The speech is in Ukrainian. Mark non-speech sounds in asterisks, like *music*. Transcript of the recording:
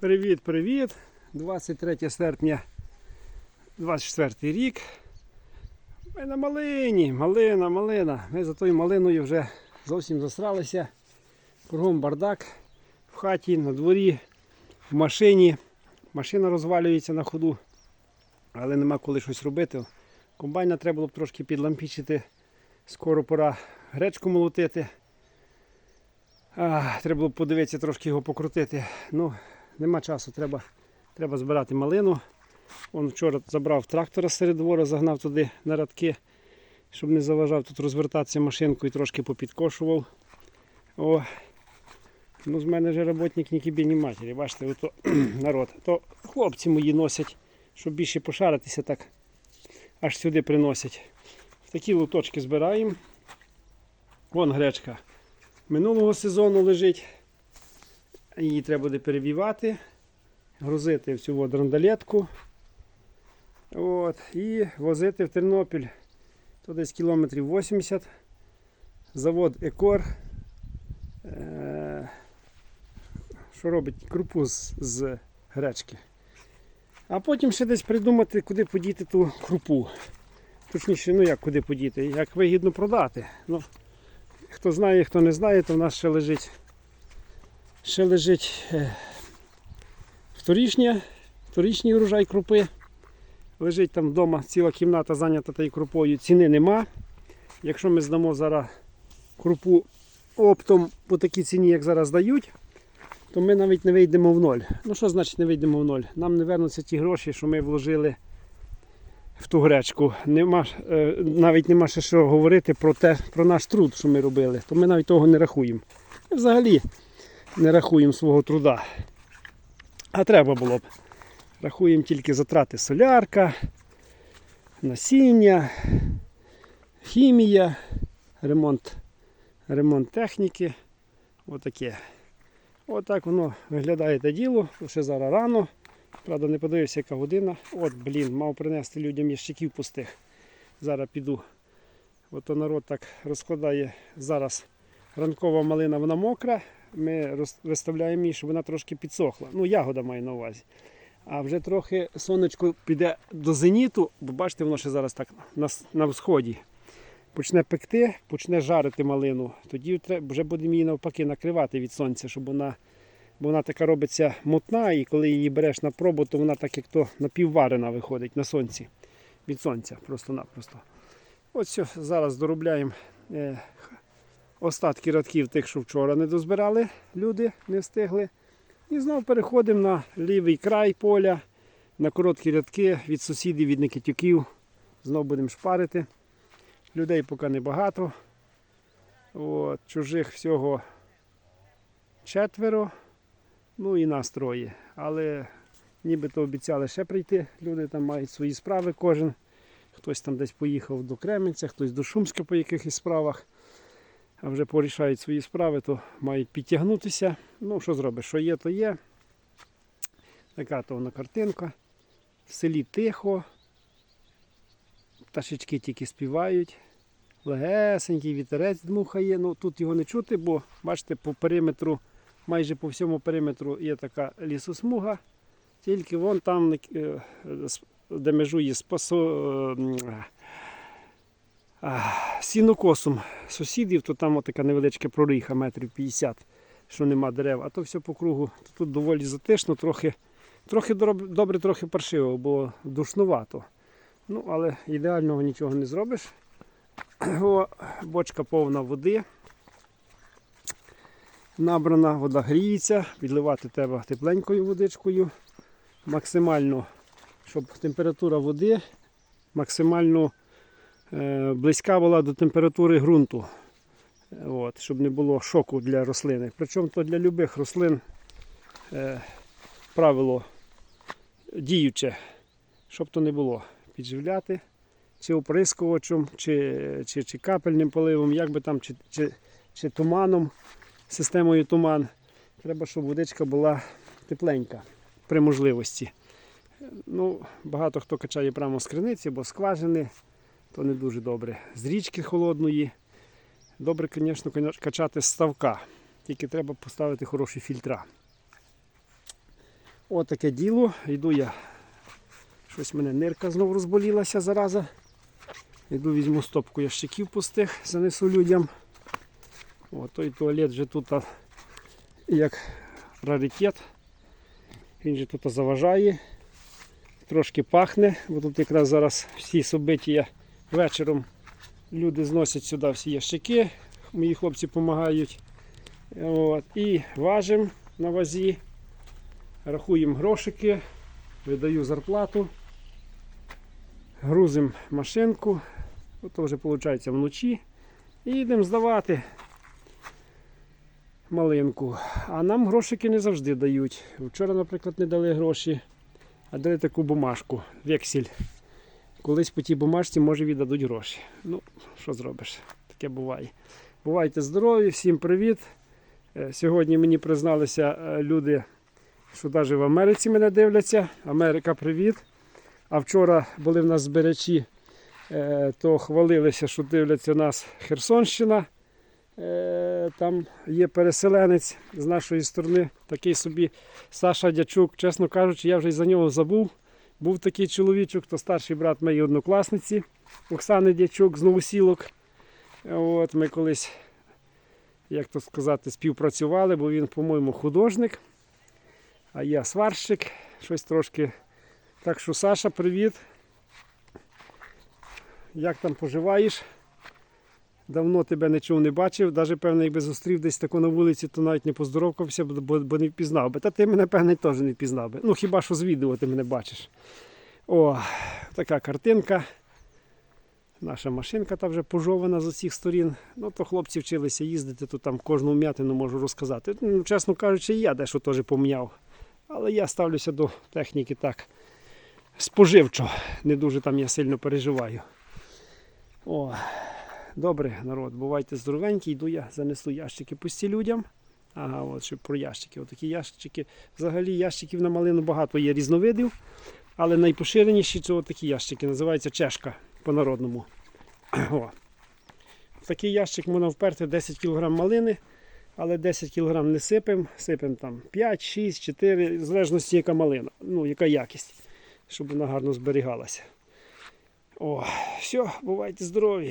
Привіт, привіт! 23 серпня 24 рік. Ми на малині, малина, малина. Ми за тою малиною вже зовсім засралися. Кругом бардак в хаті, на дворі, в машині. Машина розвалюється на ходу, але нема коли щось робити. Комбайна треба було б трошки підлампічити. Скоро пора гречку молотити. А, треба було б подивитися, трошки його покрутити. Ну, нема часу, треба, треба збирати малину. Он вчора забрав трактора серед двора, загнав туди на радки, щоб не заважав тут розвертатися машинкою, трошки попідкошував. О, ну з мене вже роботник ні кібі, ні матері. Бачите, ото *clears throat* народ. То хлопці мої носять, щоб більше пошаритися, так аж сюди приносять. В такі луточки збираємо. Вон гречка минулого сезону лежить. Її треба буде перевівати, грузити в цю драндалетку. От, і возити в Тернопіль. То десь кілометрів 80. Завод Екор. Е, що робить крупу з, з гречки. А потім ще десь придумати, куди подіти ту крупу. Точніше, ну як куди подіти, як вигідно продати. Ну, Хто знає, хто не знає, то в нас ще лежить ще лежить е, вторічня, вторічний урожай крупи. Лежить там вдома ціла кімната зайнята тією крупою. Ціни нема. Якщо ми здамо зараз крупу оптом по такій ціні, як зараз дають, то ми навіть не вийдемо в ноль. Ну що значить не вийдемо в ноль? Нам не вернуться ті гроші, що ми вложили в ту гречку. Нема, е, навіть нема ще що говорити про те, про наш труд, що ми робили. То ми навіть того не рахуємо. Взагалі не рахуємо свого труда. А треба було б. Рахуємо тільки затрати солярка, насіння, хімія, ремонт, ремонт техніки. Отаке. Отак воно виглядає те діло. Ще зараз рано. Правда, не подивився, яка година. От, блін, мав принести людям ящиків пустих. Зараз піду. Ото народ так розкладає зараз. Ранкова малина вона мокра. Ми виставляємо її, щоб вона трошки підсохла. Ну, ягода має на увазі. А вже трохи сонечко піде до зеніту, бо бачите, воно ще зараз так на, на всході. Почне пекти, почне жарити малину. Тоді вже будемо її навпаки накривати від сонця, щоб вона бо вона така робиться мутна, і коли її береш на пробу, то вона так як то напівварена виходить на сонці. Від сонця просто-напросто. Ось зараз доробляємо е, остатки радків тих, що вчора не дозбирали, люди не встигли. І знову переходимо на лівий край поля, на короткі рядки від сусідів, від Никитюків. Знову будемо шпарити. Людей поки небагато. От, чужих всього четверо. Ну і нас троє. Але нібито обіцяли ще прийти. Люди там мають свої справи кожен. Хтось там десь поїхав до Кременця, хтось до Шумська по якихось справах. Вже порішають свої справи, то мають підтягнутися. Ну, що зробиш, що є, то є. Така то вона картинка. В селі тихо. Пташечки тільки співають. Легесенький вітерець дмухає. Ну, тут його не чути, бо бачите, по периметру майже по всьому периметру є така лісосмуга, тільки вон там, е, де межує з пасо, е, м, а, сінокосом сусідів, то там така невеличка проріха, метрів 50, що нема дерев, а то все по кругу. То Тут доволі затишно, трохи, трохи добре, трохи паршиво, бо душнувато. Ну, але ідеального нічого не зробиш. *clears throat* О, бочка повна води набрана, вода гріється, підливати треба тепленькою водичкою. Максимально, щоб температура води максимально близька була до температури ґрунту. Е, От, щоб не було шоку для рослини. Причому то для любих рослин е, правило діюче, щоб то не було підживляти чи оприскувачем, чи, чи, чи капельним поливом, як би там, чи, чи, чи туманом системою туман. Треба, щоб водичка була тепленька при можливості. Ну, Багато хто качає прямо з криниці, бо скважини, то не дуже добре. З річки холодної. Добре, звісно, качати з ставка. Тільки треба поставити хороші фільтра. Отаке діло. Йду я. Щось мене нирка знову розболілася зараза. Йду візьму стопку ящиків пустих, занесу людям. О, той туалет вже тут як раритет. Він же тут заважає. Трошки пахне, бо тут якраз зараз всі собиття вечором люди зносять сюди всі ящики. Мої хлопці допомагають. От. І важимо на вазі, рахуємо грошики, видаю зарплату, грузимо машинку, то вже виходить вночі. І йдемо здавати малинку. А нам грошики не завжди дають. Вчора, наприклад, не дали гроші, а дали таку бумажку, вексель. Колись по тій бумажці може віддадуть гроші. Ну, що зробиш? Таке буває. Бувайте здорові, всім привіт. Е, Сьогодні мені призналися е, люди, що навіть в Америці мене дивляться. Америка, привіт. А вчора були в нас збирачі, е, то хвалилися, що дивляться нас Херсонщина. Там є переселенець з нашої сторони, такий собі Саша Дячук. Чесно кажучи, я вже й за нього забув. Був такий чоловічок, то старший брат моєї однокласниці Оксани Дячук з Новосілок. От ми колись, як то сказати, співпрацювали, бо він, по-моєму, художник, а я сварщик, щось трошки. Так що, Саша, привіт. Як там поживаєш? Давно тебе нічого не бачив, навіть певно, якби зустрів десь тако на вулиці, то навіть не поздоровкався, бо, бо, не впізнав би. Та ти мене, певно, теж не впізнав би. Ну, хіба що з відео ти мене бачиш. О, така картинка. Наша машинка та вже пожована з усіх сторін. Ну, то хлопці вчилися їздити, то там кожну м'ятину можу розказати. Ну, чесно кажучи, я дещо теж поміняв. Але я ставлюся до техніки так споживчо. Не дуже там я сильно переживаю. О, добре, народ, бувайте здоровенькі, йду я занесу ящики пусті людям. Ага, от ще про ящики. Отакі ящики. Взагалі ящиків на малину багато є різновидів, але найпоширеніші це такі ящики. Називаються чешка по-народному. *clears throat* О. Такий ящик можна вперти 10 кг малини, але 10 кг не сипемо, сипемо там 5, 6, 4, в залежності яка малина, ну, яка якість, щоб вона гарно зберігалася. О, все, бувайте здорові.